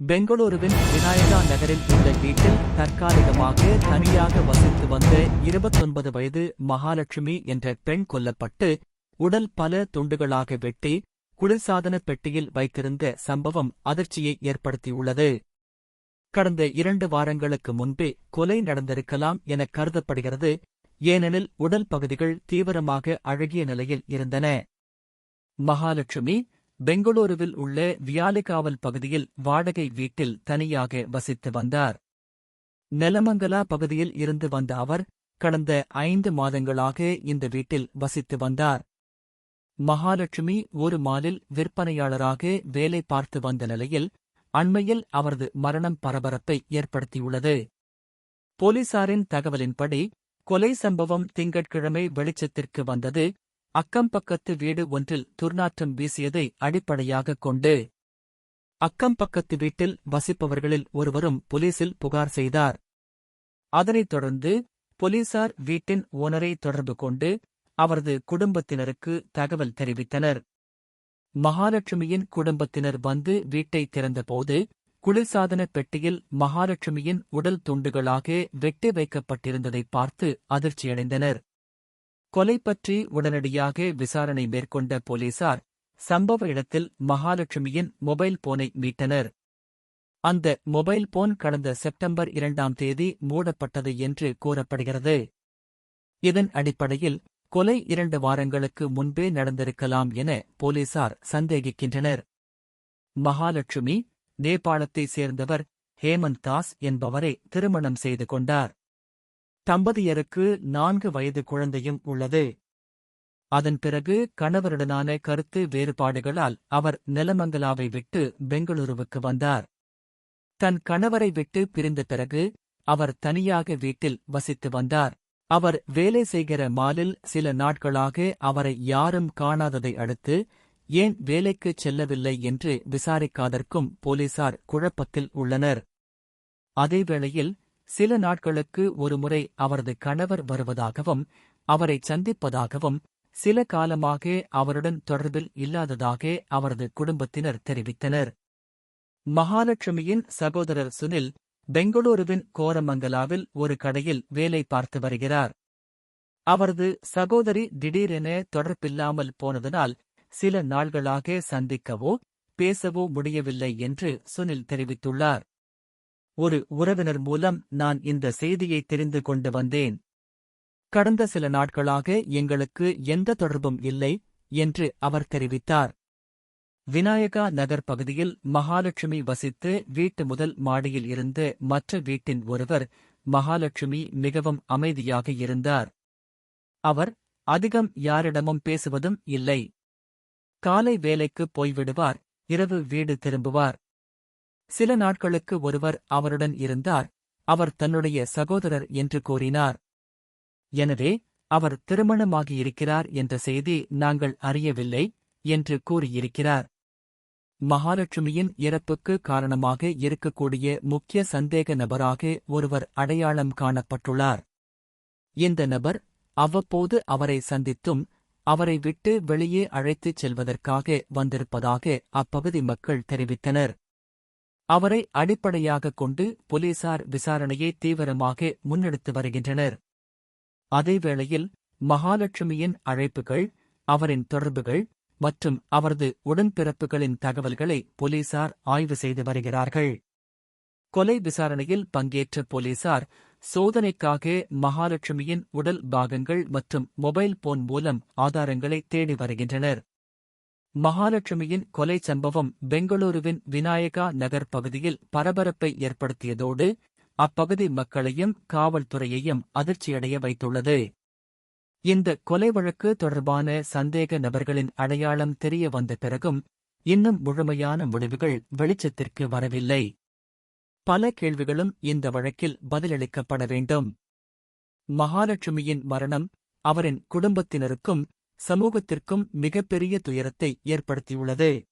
பெங்களூருவின் விநாயகா நகரில் உள்ள வீட்டில் தற்காலிகமாக தனியாக வசித்து வந்த இருபத்தொன்பது வயது மகாலட்சுமி என்ற பெண் கொல்லப்பட்டு உடல் பல துண்டுகளாக வெட்டி குளிர்சாதன பெட்டியில் வைத்திருந்த சம்பவம் அதிர்ச்சியை ஏற்படுத்தியுள்ளது. கடந்த இரண்டு வாரங்களுக்கு முன்பே கொலை நடந்திருக்கலாம் என கருதப்படுகிறது. ஏனெனில் உடல் பகுதிகள் தீவிரமாக அழகிய நிலையில் இருந்தன. மகாலட்சுமி பெங்களூருவில் உள்ள வியாலிகாவல் பகுதியில் வாடகை வீட்டில் தனியாக வசித்து வந்தார். நெலமங்கலா பகுதியில் இருந்து வந்த அவர் கடந்த ஐந்து மாதங்களாக இந்த வீட்டில் வசித்து வந்தார். மகாலட்சுமி ஒரு மாலில் விற்பனையாளராக வேலை பார்த்து வந்த நிலையில் அண்மையில் அவரது மரணம் பரபரப்பை ஏற்படுத்தியுள்ளது. போலீசாரின் தகவலின்படி கொலை சம்பவம் திங்கட்கிழமை வெளிச்சத்திற்கு வந்தது அக்கம்பக்கத்து வீடு ஒன்றில் துர்நாற்றம் வீசியதை அடிப்படையாகக் கொண்டு அக்கம்பக்கத்து வீட்டில் வசிப்பவர்களில் ஒருவரும் போலீசில் புகார் செய்தார். அதனைத் தொடர்ந்து போலீசார் வீட்டின் ஓனரை தொடர்பு கொண்டு அவரது குடும்பத்தினருக்கு தகவல் தெரிவித்தனர். மகாலட்சுமியின் குடும்பத்தினர் வந்து வீட்டை திறந்தபோது குளிர்சாதன பெட்டியில் மகாலட்சுமியின் உடல் துண்டுகளாக வெட்டி வைக்கப்பட்டிருந்ததை பார்த்து அதிர்ச்சியடைந்தனர். கொலை பற்றி உடனடியாக விசாரணை மேற்கொண்ட போலீசார் சம்பவ இடத்தில் மகாலட்சுமியின் மொபைல் போனை மீட்டனர். அந்த மொபைல் போன் கடந்த செப்டம்பர் இரண்டாம் தேதி மூடப்பட்டது என்று கூறப்படுகிறது. இதன் அடிப்படையில் கொலை இரண்டு வாரங்களுக்கு முன்பே நடந்திருக்கலாம் என போலீசார் சந்தேகிக்கின்றனர். மகாலட்சுமி நேபாளத்தைச் சேர்ந்தவர் ஹேமந்த் தாஸ் என்பவரை திருமணம் செய்து கொண்டார். தம்பதியருக்கு நான்கு வயது குழந்தையும் உள்ளது. அதன் பிறகு கணவருடனான கருத்து வேறுபாடுகளால் அவர் நிலமங்கலாவை விட்டு பெங்களூருவுக்கு வந்தார். தன் கணவரை விட்டு பிரிந்த பிறகு அவர் தனியாக வீட்டில் வசித்து வந்தார். அவர் வேலை செய்கிற மாலில் சில நாட்களாக அவரை யாரும் காணாததை அடுத்து ஏன் வேலைக்குச் செல்லவில்லை? என்று விசாரிக்காதற்கும் போலீசார் குழப்பத்தில் உள்ளனர். அதேவேளையில் சில நாட்களுக்கு ஒருமுறை அவரது கணவர் வருவதாகவும் அவரை சந்திப்பதாகவும் சில காலமாக அவருடன் தொடர்பில் இல்லாததாக அவரது குடும்பத்தினர் தெரிவித்தனர். மகாலட்சுமியின் சகோதரர் சுனில் பெங்களூருவின் கோரமங்கலாவில் ஒரு கடையில் வேலை பார்த்து வருகிறார். அவரது சகோதரி திடீரென தொடர்பில்லாமல் போனதனால் சில நாள்களாக சந்திக்கவோ பேசவோ முடியவில்லை என்று சுனில் தெரிவித்துள்ளார். ஒரு உறவினர் மூலம் நான் இந்த செய்தியை தெரிந்து கொண்டு வந்தேன். கடந்த சில நாட்களாக எங்களுக்கு எந்த தொடர்பும் இல்லை என்று அவர் தெரிவித்தார். விநாயகா நகர் பகுதியில் மகாலட்சுமி வசித்து வீட்டு முதல் மாடியில் இருந்த மற்ற வீட்டின் ஒருவர் மகாலட்சுமி மிகவும் அமைதியாக இருந்தார். அவர் அதிகம் யாரிடமும் பேசுவதும் இல்லை. காலை வேலைக்குப் போய்விடுவார் இரவு வீடு திரும்புவார். சில நாட்களுக்கு ஒருவர் அவருடன் இருந்தார். அவர் தன்னுடைய சகோதரர் என்று கூறினார். எனவே அவர் திருமணமாகியிருக்கிறார் என்ற செய்தி நாங்கள் அறியவில்லை என்று கூறியிருக்கிறார். மகாலட்சுமியின் இறப்புக்கு காரணமாக இருக்கக்கூடிய முக்கிய சந்தேக நபராக ஒருவர் அடையாளம் காணப்பட்டுள்ளார். இந்த நபர் அவ்வப்போது அவரை சந்தித்தும் அவரை விட்டு வெளியே அழைத்துச் செல்வதற்காக வந்திருப்பதாக அப்பகுதி மக்கள் தெரிவித்தனர். அவரை அடிப்படையாகக் கொண்டு போலீசார் விசாரணையை தீவிரமாக முன்னெடுத்து வருகின்றனர். அதேவேளையில் மகாலட்சுமியின் அழைப்புகள் அவரின் தொடர்புகள் மற்றும் அவரது உடன்பிறப்புகளின் தகவல்களை போலீசார் ஆய்வு செய்து வருகிறார்கள். கொலை விசாரணையில் பங்கேற்ற போலீசார் சோதனைக்காக மகாலட்சுமியின் உடல் பாகங்கள் மற்றும் மொபைல் போன் மூலம் ஆதாரங்களை தேடி வருகின்றனர். மகாலட்சுமியின் கொலை சம்பவம் பெங்களூருவின் விநாயகா நகர் பகுதியில் பரபரப்பை ஏற்படுத்தியதோடு அப்பகுதி மக்களையும் காவல்துறையையும் அதிர்ச்சியடைய வைத்துள்ளது. இந்த கொலை வழக்கு தொடர்பான சந்தேக நபர்களின் அடையாளம் தெரிய வந்த பிறகும் இன்னும் முழுமையான முடிவுகள் வெளிச்சத்திற்கு வரவில்லை. பல கேள்விகளும் இந்த வழக்கில் பதிலளிக்கப்பட வேண்டும். மகாலட்சுமியின் மரணம் அவரின் குடும்பத்தினருக்கும் சமூகத்திற்கும் மிகப்பெரிய துயரத்தை ஏற்படுத்தியுள்ளது.